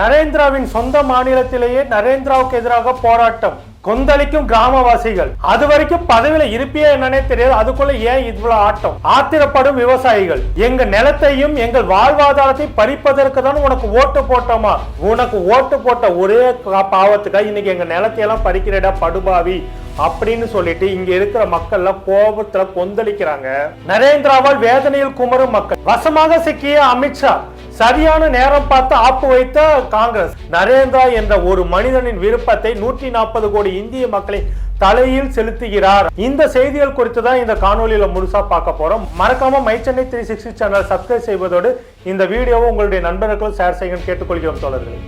நரேந்திராவின் சொந்த மாநிலத்திலேயே நரேந்திராவுக்கு எதிராக போராட்டம் கொந்தளிக்கும் கிராமவாசிகள். அது வரைக்கும் பதவியில இருப்பியா என்னன்னே தெரியாது. அதுக்குள்ள ஏன் இவ்வளவு ஆட்டம்? ஆத்திரப்படும் விவசாயிகள். எங்க நிலத்தையும் எங்கள் வாழ்வாதாரத்தை பறிப்பதற்கு தான் உனக்கு ஓட்டு போட்டோமா? உனக்கு ஓட்டு போட்ட ஒரே பாவத்துக்கா பாவத்துக்காக இன்னைக்கு எங்க நிலத்தையெல்லாம் பறிக்கிறடா படுபாவி அப்படின்னு சொல்லிட்டு இங்க இருக்கிற மக்கள்ல கோபத்துல கொந்தளிக்கிறாங்க. நரேந்திராவால் வேதனையில் குமரும் மக்கள். வசமாக சிக்கிய அமித்ஷா சரியான நேரம் பார்த்து ஆப்பு வைத்த காங்கிரஸ். நரேந்திரா என்ற ஒரு மனிதனின் விருப்பத்தை நூற்றி நாற்பது கோடி இந்திய மக்களை தலையில் செலுத்துகிறார். இந்த செய்திகள் குறித்து தான் இந்த காணொலியில முழுசா பார்க்க போறோம். மறக்காம My Chennai three sixty channel subscribe செய்வதோடு இந்த வீடியோவை உங்களுடைய நண்பர்களுக்கும் ஷேர் செய்யுங்கன்னு கேட்டுக்கொள்கிறோம் தோழர்களே.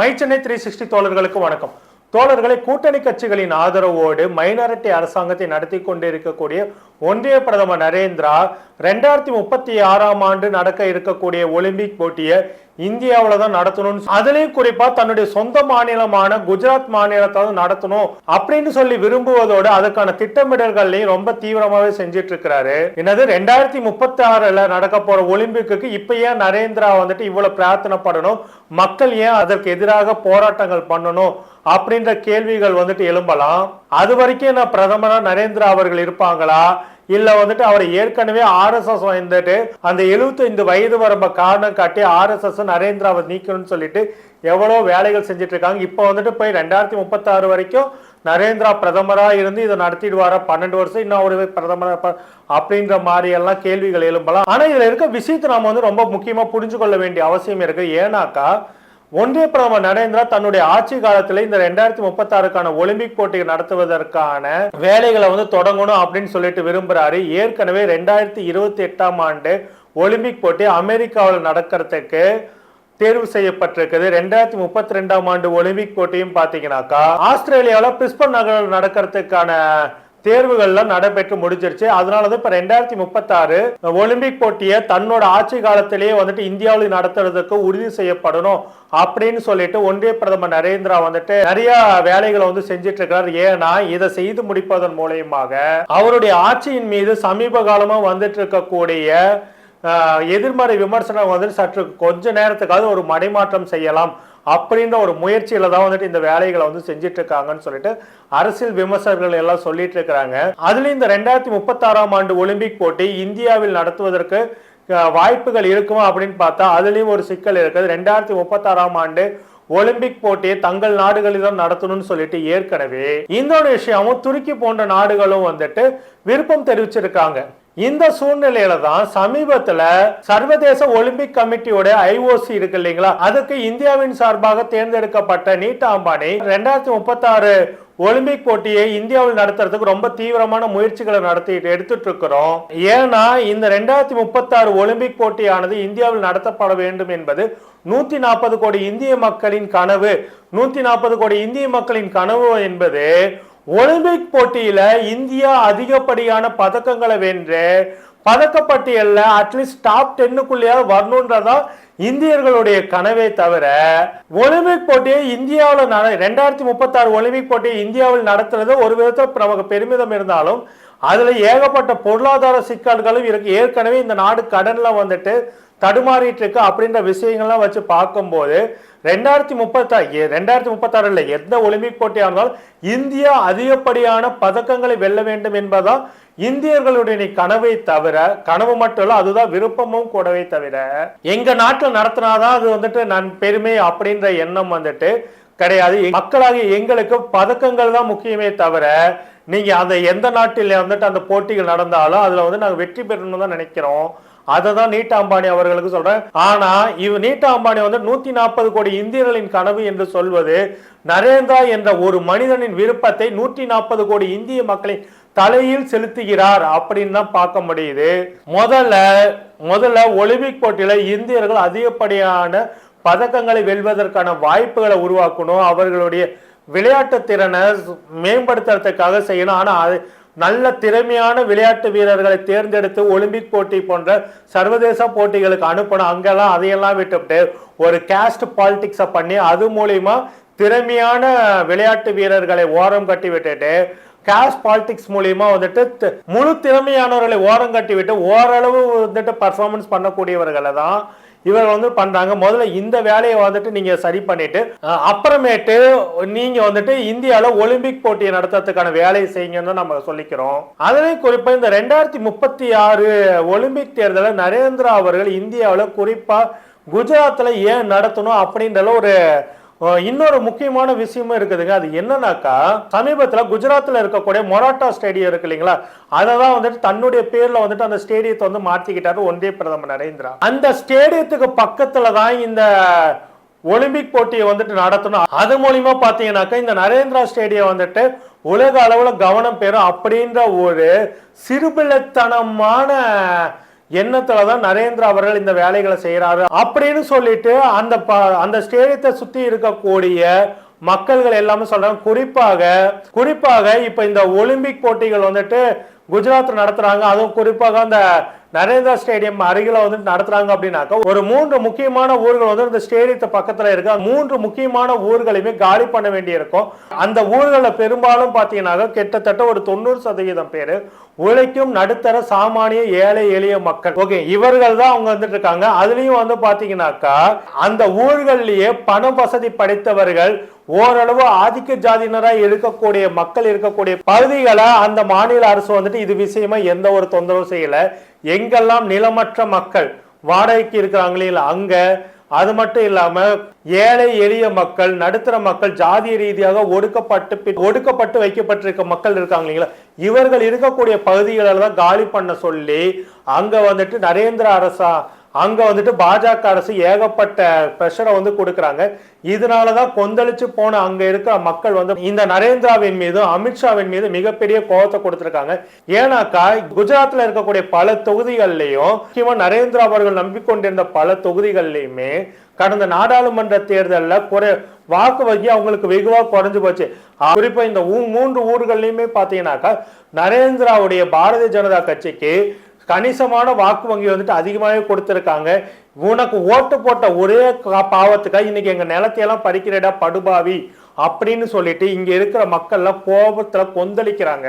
மை சென்னை த்ரீ சிக்ஸ்டி தோழர்களுக்கு வணக்கம். தோழர்களை கூட்டணி கட்சிகளின் ஆதரவோடு மைனாரிட்டி அரசாங்கத்தை நடத்தி கொண்டிருக்கக்கூடிய ஒன்றிய பிரதமர் நரேந்திரா ரெண்டாயிரத்தி முப்பத்தி ஆறாம் ஆண்டு நடக்க இருக்கக்கூடிய ஒலிம்பிக் போட்டியை இந்தியாவில் தான் நடத்தணும்னு அதுலயும் குறிப்பா தன்னுடைய சொந்த மாநிலமான குஜராத் மாநிலத்தை நடத்தணும் அப்படின்னு சொல்லி விரும்புவதோடு அதுக்கான திட்டமிடல்கள்லையும் ரொம்ப தீவிரமாவே செஞ்சிட்டு இருக்கிறாரு என்னது ரெண்டாயிரத்தி முப்பத்தி ஆறுல நடக்க போற ஒலிம்பிக்கு இப்ப ஏன் நரேந்திரா வந்துட்டு இவ்வளவு பிரார்த்தனைப்படணும் மக்கள் ஏன் அதற்கு எதிராக போராட்டங்கள் பண்ணணும்? அப்படின்ற கேள்விகள் வந்துட்டு எழும்பலாம். அது வரைக்கும் நான் பிரதமரா நரேந்திரா அவர்கள் இருப்பாங்களா? இல்ல வந்துட்டு அவர் ஏற்கனவே ஆர்எஸ்எஸ் வந்துட்டு அந்த 75 வயது வரம்ப காரணம் காட்டி ஆர்எஸ்எஸ் நரேந்திராவை நீக்கணும்னு சொல்லிட்டு எவ்வளோ வேலைகள் செஞ்சுட்டு இருக்காங்க. இப்போ வந்துட்டு போய் ரெண்டாயிரத்தி முப்பத்தாறு வரைக்கும் நரேந்திரா பிரதமரா இருந்து இதை நடத்திடுவாரா? பன்னெண்டு வருஷம் இன்னும் அவரு பிரதமராக அப்படின்ற மாதிரி எல்லாம் கேள்விகள் எழும்பலாம். ஆனா இதுல இருக்க விஷயத்தை நாம் வந்து ரொம்ப முக்கியமா புரிஞ்சு கொள்ள வேண்டிய அவசியம் இருக்கு. ஏன்னாக்கா ஒன்றிய பிரதமர் நரேந்திரா தன்னுடைய ஆட்சி காலத்துல இந்த ரெண்டாயிரத்தி முப்பத்தாறுக்கான ஒலிம்பிக் போட்டியை நடத்துவதற்கான வேலைகளை வந்து தொடங்கணும் அப்படின்னு சொல்லிட்டு விரும்புறாரு. ஏற்கனவே ரெண்டாயிரத்தி இருபத்தி எட்டாம் ஆண்டு ஒலிம்பிக் போட்டி அமெரிக்காவில் நடக்கிறதுக்கு தேர்வு செய்யப்பட்டிருக்குது. ரெண்டாயிரத்தி முப்பத்தி ரெண்டாம் ஆண்டு ஒலிம்பிக் போட்டியும் பாத்தீங்கன்னாக்கா ஆஸ்திரேலியாவில் பிரிஸ்பன் நகரில் நடக்கிறதுக்கான தேர்வுகள்லாம் நடைபெற்று முடிஞ்சிருச்சு. அதனால தான் இப்போ ரெண்டாயிரத்தி முப்பத்தாறு ஒலிம்பிக் போட்டியை தன்னோட ஆட்சி காலத்திலேயே வந்துட்டு இந்தியாவில் நடத்துறதுக்கு உறுதி செய்யப்படணும் அப்படின்னு சொல்லிட்டு ஒன்றிய பிரதமர் நரேந்திரா வந்துட்டு நிறைய வேலைகளை வந்து செஞ்சிட்டு இருக்கிறார் ஏன்னா இதை செய்து முடிப்பதன் மூலயமாக அவருடைய ஆட்சியின் மீது சமீப காலமாக வந்துட்டு இருக்கக்கூடிய எதிர்மறை விமர்சனம் வந்து சற்று கொஞ்ச நேரத்துக்காவது ஒரு மடைமாற்றம் செய்யலாம். அப்படின்ற ஒரு முயற்சியில தான் வந்துட்டு இந்த வேலைகளை வந்து செஞ்சிட்டு இருக்காங்கன்னு சொல்லிட்டு அரசியல் விமர்சகர்கள் எல்லாம் சொல்லிட்டு இருக்கிறாங்க அதுல இந்த ரெண்டாயிரத்தி முப்பத்தாறாம் ஆண்டு ஒலிம்பிக் போட்டி இந்தியாவில் நடத்துவதற்கு வாய்ப்புகள் இருக்குமா அப்படின்னு பார்த்தா அதுலேயும் ஒரு சிக்கல் இருக்குது. ரெண்டாயிரத்தி முப்பத்தாறாம் ஆண்டு ஒலிம்பிக் போட்டியை தங்கள் நாடுகளில் நடத்தணும்னு சொல்லிட்டு ஏற்கனவே இந்தோனேஷியாவும் துருக்கி போன்ற நாடுகளும் வந்துட்டு விருப்பம் தெரிவிச்சிருக்காங்க. இந்த சூழ்நிலையில தான் சமீபத்துல சர்வதேச ஒலிம்பிக் கமிட்டியோட ஐஓசி இருக்கு இல்லைங்களா? அதுக்கு இந்தியாவின் சார்பாக தேர்ந்தெடுக்கப்பட்ட நீட்டா அம்பானி ரெண்டாயிரத்தி முப்பத்தி ஆறு ஒலிம்பிக் போட்டியை இந்தியாவில் நடத்துறதுக்கு ரொம்ப தீவிரமான முயற்சிகளை நடத்தி எடுத்துட்டு இருக்கிறோம். ஏன்னா இந்த ரெண்டாயிரத்தி முப்பத்தி ஆறு ஒலிம்பிக் போட்டியானது இந்தியாவில் நடத்தப்பட வேண்டும் என்பது நூத்தி நாற்பது கோடி இந்திய மக்களின் கனவு. நூத்தி நாற்பது கோடி இந்திய மக்களின் கனவு என்பது ஒலிம்பிக் போட்டியில இந்தியா அதிகப்படியான பதக்கங்களை வென்று பதக்கப்பட்டியல்ல அட்லீஸ்ட் டாப் டென்னுக்குள்ளேயாவது வரணுன்றதா இந்தியர்களுடைய கனவே தவிர ஒலிம்பிக் போட்டியை இந்தியாவில் நட ரெண்டாயிரத்தி முப்பத்தாறு ஒலிம்பிக் போட்டியை இந்தியாவில் நடத்துறது ஒரு விதத்தில் நமக்கு பெருமிதம் இருந்தாலும் அதுல ஏகப்பட்ட பொருளாதார சிக்கல்களும் இருக்கு. ஏற்கனவே இந்த நாடு கடன்ல வந்துட்டு தடுமாறிட்டு இருக்கு அப்படின்ற விஷயங்கள்லாம் வச்சு பார்க்கும்போது ரெண்டாயிரத்தி முப்பத்தா ரெண்டாயிரத்தி முப்பத்தாறில் எந்த ஒலிம்பிக் போட்டியாக இருந்தாலும் இந்தியா அதிகப்படியான பதக்கங்களை வெல்ல வேண்டும் என்பதுதான் இந்தியர்களுடைய கனவை தவிர கனவு மட்டும் இல்ல அதுதான் விருப்பமும் கூடவே தவிர எங்க நாட்டில் நடத்தினாதான் அது வந்துட்டு நான் பெருமை அப்படின்ற எண்ணம் வந்துட்டு கிடையாது. மக்களாகிய எங்களுக்கு பதக்கங்கள் தான் முக்கியமே தவிர நீங்க அந்த எந்த நாட்டில் வந்துட்டு அந்த போட்டிகள் நடந்தாலும் அதுல வந்து நாங்கள் வெற்றி பெறணும்னு தான் நினைக்கிறோம். அதை தான் நீட்டா அம்பானி அவர்களுக்கு சொல்றேன். ஆனா இவ நீட்டா அம்பானி வந்து நூத்தி நாற்பது கோடி இந்தியர்களின் கனவு என்று சொல்வது நரேந்திரா என்ற ஒரு மனிதனின் விருப்பத்தை நூற்றி நாற்பது கோடி இந்திய மக்களின் தலையில் செலுத்துகிறார் அப்படின்னு தான் பார்க்க முடியுது. முதல்ல முதல்ல ஒலிம்பிக் போட்டியில இந்தியர்கள் அதிகப்படியான பதக்கங்களை வெல்வதற்கான வாய்ப்புகளை உருவாக்கணும். அவர்களுடைய விளையாட்டு திறனை மேம்படுத்துறதுக்காக செய்யணும். ஆனா அது நல்ல திறமையான விளையாட்டு வீரர்களை தேர்ந்தெடுத்து ஒலிம்பிக் போட்டி போன்ற சர்வதேச போட்டிகளுக்கு அனுப்பணும். அங்கெல்லாம் அதையெல்லாம் விட்டுவிட்டு ஒரு கேஸ்ட் பாலிடிக்ஸை பண்ணி அது மூலயமா திறமையான விளையாட்டு வீரர்களை ஓரம் கட்டி விட்டுட்டு கேஷ் பாலிடிக்ஸ் மூலியமா வந்துட்டு முழு திறமையானவர்களை ஓரம் கட்டி விட்டு ஓரளவு வந்துட்டு பர்ஃபார்மன்ஸ் பண்ணக்கூடியவர்களை தான் இவங்க வந்து பண்றாங்க. முதல்ல இந்த வேலையை வந்துட்டு நீங்க சரி பண்ணிட்டு அப்புறமேட்டு நீங்க வந்துட்டு இந்தியால ஒலிம்பிக் போட்டியை நடத்துறதுக்கான வேலையை செய்யுங்கன்னு தான் நம்ம சொல்லிக்கிறோம். அதுலயும் குறிப்பா இந்த ரெண்டாயிரத்தி முப்பத்தி ஆறு ஒலிம்பிக் தேர்தலில் நரேந்திரா அவர்கள் இந்தியாவில் குறிப்பா குஜராத்தில் ஏன் நடத்தணும் அப்படின்ற ஒரு இன்னொரு முக்கியமான விஷயமும் இருக்குதுங்க. அது என்னன்னாக்கா சமீபத்தில் குஜராத்தில் இருக்கக்கூடிய மொராட்டா ஸ்டேடியம் இருக்கு இல்லைங்களா? அதை தான் வந்துட்டு தன்னுடைய பேரில் வந்துட்டு அந்த ஸ்டேடியத்தை வந்து மாற்றிக்கிட்டாரு ஒன்றிய பிரதமர் நரேந்திரா. அந்த ஸ்டேடியத்துக்கு பக்கத்தில் தான் இந்த ஒலிம்பிக் போட்டியை வந்துட்டு நடத்தணும். அது மூலியமா பார்த்தீங்கன்னாக்கா இந்த நரேந்திரா ஸ்டேடியம் வந்துட்டு உலக அளவில் கவனம் பெறும் அப்படின்ற ஒரு சிறுபிள்ளைத்தனமான எண்ணத்துல தான் நரேந்திரா அவர்கள் இந்த வேலைகளை செய்யறாரு அப்படின்னு சொல்லிட்டு அந்த ப- அந்த ஸ்டேடியத்தை சுத்தி இருக்கக்கூடிய மக்கள்கள் எல்லாமே சொல்றாங்க. குறிப்பாக குறிப்பாக இப்ப இந்த ஒலிம்பிக் போட்டிகள் வந்துட்டு குஜராத் நடத்துறாங்க. அதுவும் குறிப்பாக அந்த நரேந்திரா ஸ்டேடியம் அருகில வந்து நடத்துறாங்க அப்படின்னாக்கா ஒரு மூன்று முக்கியமான ஊர்கள் வந்து இந்த ஸ்டேடியத்தை பக்கத்துல இருக்க. மூன்று முக்கியமான ஊர்களையுமே காலி பண்ண வேண்டியிருக்கும். அந்த ஊர்களில் பெரும்பாலும் பார்த்தீங்கன்னாக்கா கிட்டத்தட்ட ஒரு தொண்ணூறு சதவீதம் பேர் உழைக்கும் நடுத்தர சாமானிய ஏழை எளிய மக்கள். ஓகே இவர்கள் தான் அவங்க வந்துட்டு இருக்காங்க. அதுலயும் வந்து பாத்தீங்கன்னாக்கா அந்த ஊர்கள்லயே பண வசதி படைத்தவர்கள் ஓரளவு ஆதிக்க ஜாதியினராக இருக்கக்கூடிய மக்கள் இருக்கக்கூடிய பகுதிகளை அந்த மாநில அரசு வந்துட்டு இது விஷயமா எந்த ஒரு தொந்தரவும் செய்யல. எங்கெல்லாம் நிலமற்ற மக்கள் வாடகைக்கு இருக்கிறாங்களே இல்ல அங்க அது மட்டும் இல்லாம ஏழை எளிய மக்கள் நடுத்தர மக்கள் ஜாதிய ரீதியாக ஒடுக்கப்பட்டு பி- ஒடுக்கப்பட்டு வைக்கப்பட்டிருக்க மக்கள் இருக்காங்க இல்லைங்களா? இவர்கள் இருக்கக்கூடிய பகுதிகளில் தான் காலி பண்ண சொல்லி அங்க வந்துட்டு நரேந்திர அரசா அங்க வந்துட்டு பாஜக அரசு ஏகப்பட்ட ப்ரெஷரை வந்து கொடுக்குறாங்க. இதனாலதான் கொந்தளிச்சு போன அங்க இருக்கிற மக்கள் வந்து இந்த நரேந்திராவின் மீதும் அமித்ஷாவின் மீது மிகப்பெரிய கோபத்தை கொடுத்திருக்காங்க. ஏன்னாக்கா குஜராத்ல இருக்கக்கூடிய பல தொகுதிகள்லயும் முக்கியமா நரேந்திரா அவர்கள் நம்பிக்கொண்டிருந்த பல தொகுதிகள்லயுமே கடந்த நாடாளுமன்ற தேர்தலில் குறை வாக்கு வங்கி அவங்களுக்கு வெகுவாக குறைஞ்சு போச்சு. அஹ் குறிப்பா இந்த மூன்று ஊர்கள்லயுமே பாத்தீங்கன்னாக்கா நரேந்திராவுடைய பாரதிய ஜனதா கட்சிக்கு கணிசமான வாக்கு வங்கி வந்துட்டு அதிகமாகவே கொடுத்துருக்காங்க. உனக்கு ஓட்டு போட்ட ஒரே கா- பாவத்துக்காக இன்னைக்கு எங்கள் நிலத்தையெல்லாம் பறிக்கிறடா படுபாவி. அப்படின்னு சொல்லிட்டு இங்க இருக்கிற மக்கள்லாம் கோபத்துல கொந்தளிக்கிறாங்க.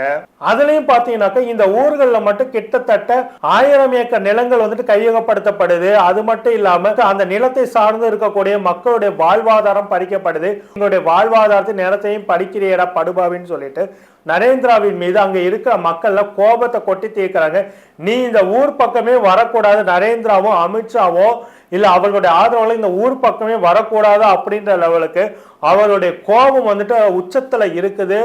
அதுலயும் பாத்தீங்கன்னாக்கா இந்த ஊர்கள்ல மட்டும் கிட்டத்தட்ட ஆயிரம் ஏக்கர் நிலங்கள் வந்துட்டு கையகப்படுத்தப்படுது. அது மட்டும் இல்லாம அந்த நிலத்தை சார்ந்து இருக்கக்கூடிய மக்களுடைய வாழ்வாதாரம் பறிக்கப்படுது. உங்களுடைய வாழ்வாதாரத்தை நிலத்தையும் பறிக்கிறீரா படுபாவின்னு சொல்லிட்டு நரேந்திராவின் மீது அங்க இருக்கிற மக்கள்ல கோபத்தை கொட்டி தீர்க்கிறாங்க. நீ இந்த ஊர் பக்கமே வரக்கூடாது. நரேந்திராவும் அமித்ஷாவோ இல்லை அவர்களுடைய ஆதரவுல இந்த ஊர் பக்கமே வரக்கூடாது அப்படின்ற லெவலுக்கு அவருடைய கோபம் வந்துட்டு உச்சத்தில் இருக்குது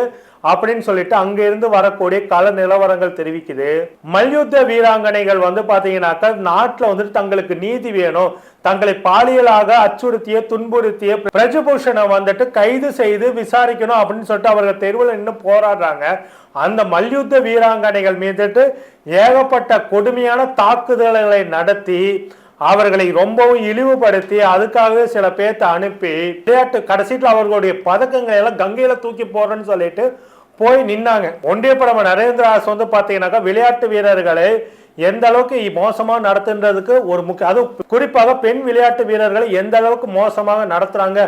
அப்படின்னு சொல்லிட்டு அங்கிருந்து வரக்கூடிய கல நிலவரங்கள் தெரிவிக்குது. மல்யுத்த வீராங்கனைகள் வந்து பாத்தீங்கன்னாக்கா நாட்டில் வந்துட்டு தங்களுக்கு நீதி வேணும். தங்களை பாலியலாக அச்சுறுத்திய துன்புறுத்திய பிரஜபூஷனை வந்துட்டு கைது செய்து விசாரிக்கணும் அப்படின்னு சொல்லிட்டு அவர்கள் தெருவில் இன்னும் போராடுறாங்க. அந்த மல்யுத்த வீராங்கனைகள் மீதுட்டு ஏகப்பட்ட கொடுமையான தாக்குதல்களை நடத்தி அவர்களை ரொம்பவும் இழிவுபடுத்தி அதுக்காகவே சில பேர்த்த அனுப்பி விளையாட்டு கடைசியில் அவர்களுடைய பதக்கங்களை எல்லாம் கங்கையில தூக்கி போடுறேன்னு சொல்லிட்டு போய் நின்னாங்க. ஒன்றிய பிரதமர் நரேந்திர அரசு வந்து பாத்தீங்கன்னாக்கா விளையாட்டு வீரர்களை எந்த அளவுக்கு மோசமாக நடத்துன்றதுக்கு ஒரு முக்கிய அது குறிப்பாக பெண் விளையாட்டு வீரர்களை எந்த அளவுக்கு மோசமாக நடத்துறாங்க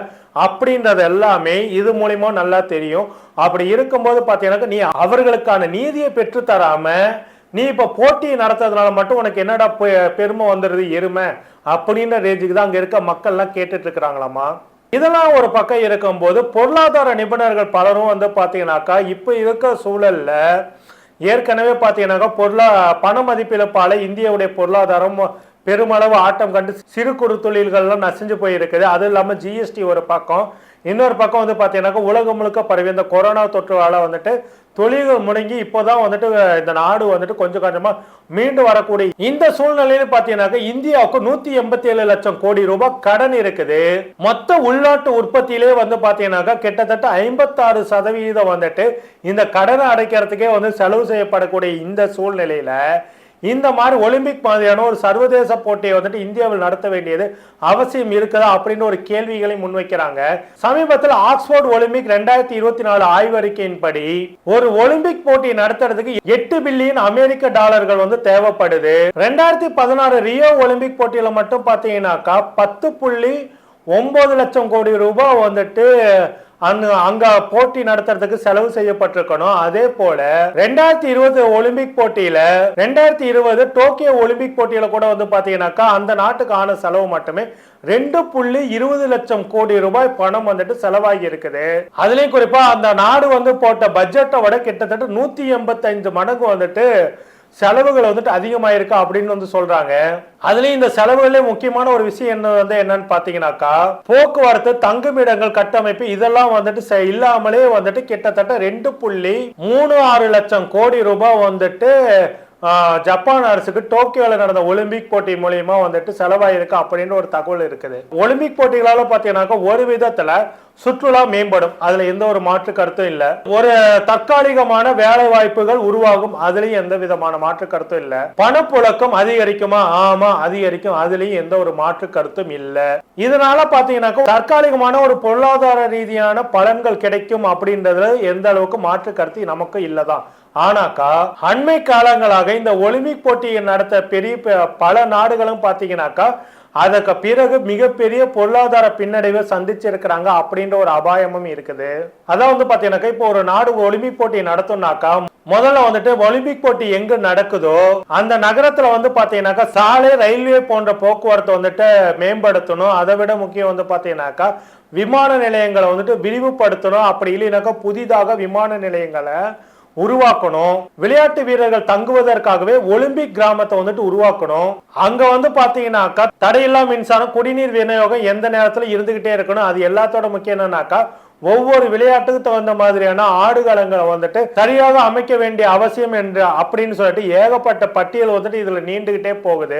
அப்படின்றது எல்லாமே இது மூலியமா நல்லா தெரியும். அப்படி இருக்கும்போது பார்த்தீங்கன்னாக்கா நீ அவர்களுக்கான நீதியை பெற்று நீ இப்போ போட்டி நடத்துறதுனால மட்டும் உனக்கு என்னடா பெ- பெருமை வந்துடுது எருமை? அப்படின்ற ரேஞ்சுக்கு தான் அங்கே இருக்க மக்கள்லாம் கேட்டுட்டு இருக்கிறாங்களாமா இதெல்லாம் ஒரு பக்கம் இருக்கும்போது பொருளாதார நிபுணர்கள் பலரும் வந்து பார்த்தீங்கன்னாக்கா இப்போ இருக்க சூழல்ல ஏற்கனவே பார்த்தீங்கன்னாக்கா பொருளா பண மதிப்பிழப்பால் இந்தியாவுடைய பொருளாதாரம் பெருமளவு ஆட்டம் கண்டு சிறு குறு தொழில்கள்லாம் நசிஞ்சு போயிருக்குது. அது இல்லாமல் ஜிஎஸ்டி ஒரு பக்கம் இன்னொரு பக்கம் வந்து பார்த்தீங்கன்னாக்கா உலகம் முழுக்க பரவி இந்த கொரோனா தொற்றுவால வந்துட்டு தொழில்கள் முடங்கி இப்போதான் வந்துட்டு இந்த நாடு வந்துட்டு கொஞ்சம் கொஞ்சமாக மீண்டு வரக்கூடிய இந்த சூழ்நிலையில பார்த்தீங்கன்னாக்கா இந்தியாவுக்கு நூற்றி எண்பத்தி ஏழு லட்சம் கோடி ரூபாய் கடன் இருக்குது. மொத்த உள்நாட்டு உற்பத்தியிலே வந்து பார்த்தீங்கன்னாக்கா கிட்டத்தட்ட ஐம்பத்தாறு சதவீதம் வந்துட்டு இந்த கடனை அடைக்கிறதுக்கே வந்து செலவு செய்யப்படக்கூடிய இந்த சூழ்நிலையில இந்த மாதிரி ஒலிம்பிக் மாதிரியான ஒரு சர்வதேச போட்டியை வந்துட்டு இந்தியாவில் நடத்த வேண்டியது அவசியம் இருக்குதா அப்படின்னு ஒரு கேள்விகளை முன்வைக்கிறாங்க. சமீபத்தில் ஆக்ஸ்போர்ட் ஒலிம்பிக் ரெண்டாயிரத்தி இருபத்தி நாலு ஆய்வறிக்கையின்படி ஒரு ஒலிம்பிக் போட்டி நடத்துறதுக்கு எட்டு பில்லியன் அமெரிக்க டாலர்கள் வந்து தேவைப்படுது. ரெண்டாயிரத்தி பதினாறு ரியோ ஒலிம்பிக் போட்டியில மட்டும் பார்த்தீங்கன்னாக்கா பத்து புள்ளி ஒன்பது லட்சம் கோடி ரூபாய் வந்துட்டு அங்க அங்க போட்டி நடத்துறதுக்கு செலவு செய்யப்பட்டிருக்கணும். அதே போல ரெண்டாயிரத்தி இருபது ஒலிம்பிக் போட்டியில ரெண்டாயிரத்தி இருபது டோக்கியோ ஒலிம்பிக் போட்டியில கூட வந்து பாத்தீங்கன்னாக்கா அந்த நாட்டுக்கு ஆன செலவு மட்டுமே ரெண்டு புள்ளி இருபது லட்சம் கோடி ரூபாய் பணம் வந்துட்டு செலவாகி இருக்குது. அதுலயும் குறிப்பா அந்த நாடு வந்து போட்ட பட்ஜெட்டை விட கிட்டத்தட்ட நூத்தி எண்பத்தைந்து மடங்கு வந்துட்டு செலவுகள் வந்துட்டு அதிகமாயிருக்கு அப்படின்னு வந்து சொல்றாங்க. அதுலயும் இந்த செலவுகளே முக்கியமான ஒரு விஷயம் என்ன வந்து என்னன்னு பாத்தீங்கன்னாக்கா போக்குவரத்து தங்குமிடங்கள் கட்டமைப்பு இதெல்லாம் வந்துட்டு செ- இல்லாமலே வந்துட்டு கிட்டத்தட்ட ரெண்டு புள்ளி மூணு ஆறு லட்சம் கோடி ரூபாய் வந்துட்டு ஜப்பான் அரசுக்கு டோக்கியோவில் நடந்த ஒலிம்பிக் போட்டி மூலியமா வந்துட்டு செலவாயிருக்கு அப்படின்ற ஒரு தகவல் இருக்குது. ஒலிம்பிக் போட்டிகளால பார்த்தீங்கன்னாக்கா ஒரு விதத்துல சுற்றுலா மேம்படும். அதுல எந்த ஒரு மாற்று கருத்தும் இல்லை. ஒரு தற்காலிகமான வேலை வாய்ப்புகள் உருவாகும். அதுலயும் எந்த விதமான மாற்று கருத்தும் இல்லை. பணப்புழக்கம் அதிகரிக்குமா? ஆமா அதிகரிக்கும். அதுலயும் எந்த ஒரு மாற்று கருத்தும் இல்லை. இதனால பாத்தீங்கன்னாக்கா தற்காலிகமான ஒரு பொருளாதார ரீதியான பலன்கள் கிடைக்கும் அப்படின்றதுல எந்த அளவுக்கு மாற்று கருத்து நமக்கு இல்லதான். ஆனாக்கா அண்மை காலங்களாக இந்த ஒலிம்பிக் போட்டியை நடத்த பெரிய பல நாடுகளும் பார்த்தீங்கன்னாக்கா அதற்கு பிறகு மிகப்பெரிய பொருளாதார பின்னடைவை சந்திச்சிருக்கிறாங்க அப்படின்ற ஒரு அபாயமும் இருக்குது. அதான் வந்து பாத்தீங்கன்னாக்கா இப்போ ஒரு நாடு ஒலிம்பிக் போட்டி நடத்தும்னாக்கா முதல்ல வந்துட்டு ஒலிம்பிக் போட்டி எங்க நடக்குதோ அந்த நகரத்துல வந்து பாத்தீங்கன்னாக்கா சாலை ரயில்வே போன்ற போக்குவரத்து வந்துட்டு மேம்படுத்தணும். அதை விட முக்கியம் வந்து பாத்தீங்கன்னாக்கா விமான நிலையங்களை வந்துட்டு விரிவுபடுத்தணும். அப்படி இல்லைனாக்கா புதிதாக விமான நிலையங்களை உருவாக்கணும். விளையாட்டு வீரர்கள் தங்குவதற்காகவே ஒலிம்பிக் கிராமத்தை வந்துட்டு உருவாக்கணும். அங்க வந்து பாத்தீங்கன்னாக்கா தடையில்லா மின்சாரம் குடிநீர் விநியோகம் எந்த நேரத்துல இருந்துகிட்டே இருக்கணும் அது எல்லாத்தோட முக்கியம் என்னன்னாக்கா ஒவ்வொரு விளையாட்டுக்கு தகுந்த மாதிரியான ஆடுகளங்களை வந்துட்டு சரியாக அமைக்க வேண்டிய அவசியம் என்று அப்படின்னு சொல்லிட்டு ஏகப்பட்ட பட்டியல் வந்துட்டு இதுல நீண்டுகிட்டே போகுது.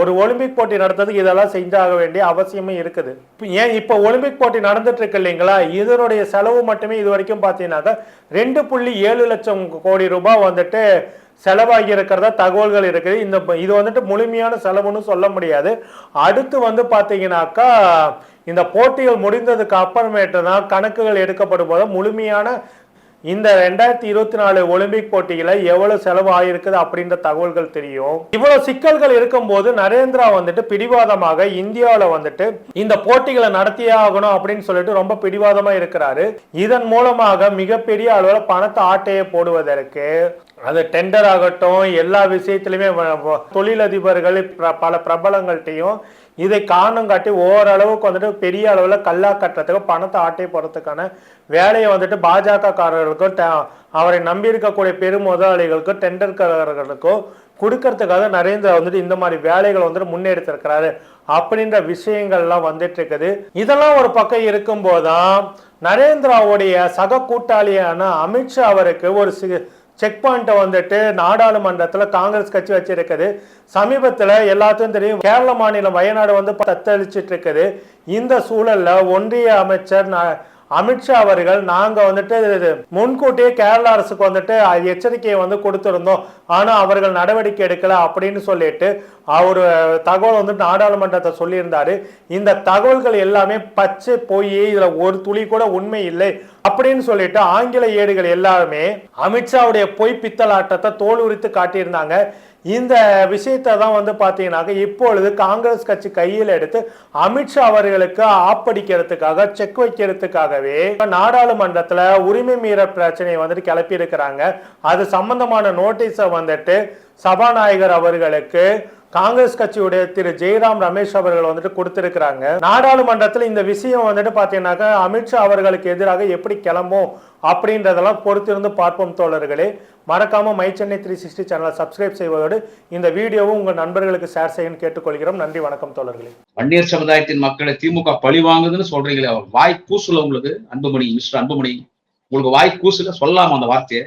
ஒரு ஒலிம்பிக் போட்டி நடத்துறதுக்கு இதெல்லாம் செஞ்சாக வேண்டிய அவசியமும் இருக்குது. ஏன் இப்ப ஒலிம்பிக் போட்டி நடந்துட்டு இருக்கு இல்லைங்களா? இதனுடைய செலவு மட்டுமே இது வரைக்கும் பாத்தீங்கன்னாக்கா ரெண்டு புள்ளி ஏழு லட்சம் கோடி ரூபாய் வந்துட்டு செலவாகி இருக்கிறதா தகவல்கள் இருக்குது. இந்த இது வந்துட்டு முழுமையான செலவுன்னு சொல்ல முடியாது. அடுத்து வந்து பாத்தீங்கன்னாக்கா இந்த போட்டிகள் முடிந்ததுக்கு அப்புறமேட்டு தான் கணக்குகள் எடுக்கப்படும் போது முழுமையான இந்த ரெண்டாயிரத்தி இருபத்தி நாலு ஒலிம்பிக் போட்டியில எவ்வளவு செலவு ஆயிருக்குது அப்படின்ற தகவல்கள் தெரியும். இவ்வளவு சிக்கல்கள் இருக்கும்போது நரேந்திரா வந்துட்டு பிடிவாதமாக இந்தியாவில் வந்துட்டு இந்த போட்டிகளை நடத்தியே ஆகணும் அப்படின்னு சொல்லிட்டு ரொம்ப பிடிவாதமா இருக்கிறாரு. இதன் மூலமாக மிகப்பெரிய அளவில் பணத்தை ஆட்டையை போடுவதற்கு அது டெண்டர் ஆகட்டும் எல்லா விஷயத்திலுமே வ- தொழிலதிபர்கள் பிர- பல பிரபலங்கள்ட்டையும் இதை காரணம் காட்டி ஓரளவுக்கு வந்துட்டு பெரிய அளவில் கல்லா கட்டுறதுக்கு பணத்தை ஆட்டை போடுறதுக்கான வேலையை வந்துட்டு பாஜக காரர்களுக்கும் ட- அவரை நம்பி இருக்கக்கூடிய பெரும் முதலாளிகளுக்கும் டெண்டர்காரர்களுக்கும் கொடுக்கறதுக்காக நரேந்திரா வந்துட்டு இந்த மாதிரி வேலைகளை வந்துட்டு முன்னெடுத்திருக்கிறாரு அப்படின்ற விஷயங்கள்லாம் வந்துட்டு இருக்குது இதெல்லாம் ஒரு பக்கம் இருக்கும்போதுதான் நரேந்திராவுடைய சக கூட்டாளியான அமித்ஷா அவருக்கு ஒரு சி- செக் பாயிண்ட்டை வந்துட்டு நாடாளுமன்றத்தில் காங்கிரஸ் கட்சி வச்சிருக்குது. சமீபத்தில் எல்லாத்தையும் தெரியும் கேரள மாநிலம் வயநாடு வந்து தத்தளிச்சிட்டு இருக்குது இந்த சூழலில் ஒன்றிய அமைச்சர் அமித்ஷா அவர்கள் நாங்கள் வந்துட்டு முன்கூட்டியே கேரள அரசுக்கு வந்துட்டு எச்சரிக்கையை வந்து கொடுத்துருந்தோம். ஆனால் அவர்கள் நடவடிக்கை எடுக்கல அப்படின்னு சொல்லிட்டு அவர் தகவல் வந்துட்டு நாடாளுமன்றத்தை சொல்லியிருந்தாரு. இந்த தகவல்கள் எல்லாமே பச்சை போய் இதில் ஒரு துளி கூட உண்மை இல்லை. அப்படின்னு சொல்லிட்டு ஆங்கில ஏடுகள் எல்லாருமே அமித்ஷாவுடைய பொய் பித்தலாட்டத்தை தோல் உரித்து காட்டியிருந்தாங்க. இந்த விஷயத்தை தான் வந்து பார்த்தீங்கன்னாக்க இப்பொழுது காங்கிரஸ் கட்சி கையில் எடுத்து அமித்ஷா அவர்களுக்கு ஆப்படிக்கிறதுக்காக செக் வைக்கிறதுக்காகவே நாடாளுமன்றத்தில் உரிமை மீறல் பிரச்சனையை வந்துட்டு கிளப்பி இருக்கிறாங்க அது சம்பந்தமான நோட்டீஸை வந்துட்டு சபாநாயகர் அவர்களுக்கு காங்கிரஸ் கட்சியுடைய திரு ஜெய்ராம் ரமேஷ் அவர்கள் வந்துட்டு கொடுத்திருக்கிறாங்க. நாடாளுமன்றத்தில் இந்த விஷயம் வந்துட்டு பாத்தீங்கன்னாக்கா அமித்ஷா அவர்களுக்கு எதிராக எப்படி கிளம்பும் அப்படின்றதெல்லாம் பொறுத்திருந்து பார்ப்போம் தோழர்களே. மறக்காம மை சென்னை த்ரீ சிக்ஸ்டி சேனலை சப்ஸ்கிரைப் செய்வதோடு இந்த வீடியோவும் உங்க நண்பர்களுக்கு ஷேர் செய்யணும்னு கேட்டுக்கொள்கிறோம். நன்றி வணக்கம் தோழர்களே. வன்னியர் சமுதாயத்தின் மக்களை திமுக பழி வாங்குதுன்னு சொல்றீங்களே வாய் கூசுல உங்களுக்கு அன்புமணி மிஸ்டர் அன்புமணி. உங்களுக்கு வாய் கூசுல சொல்லாம அந்த வார்த்தையை.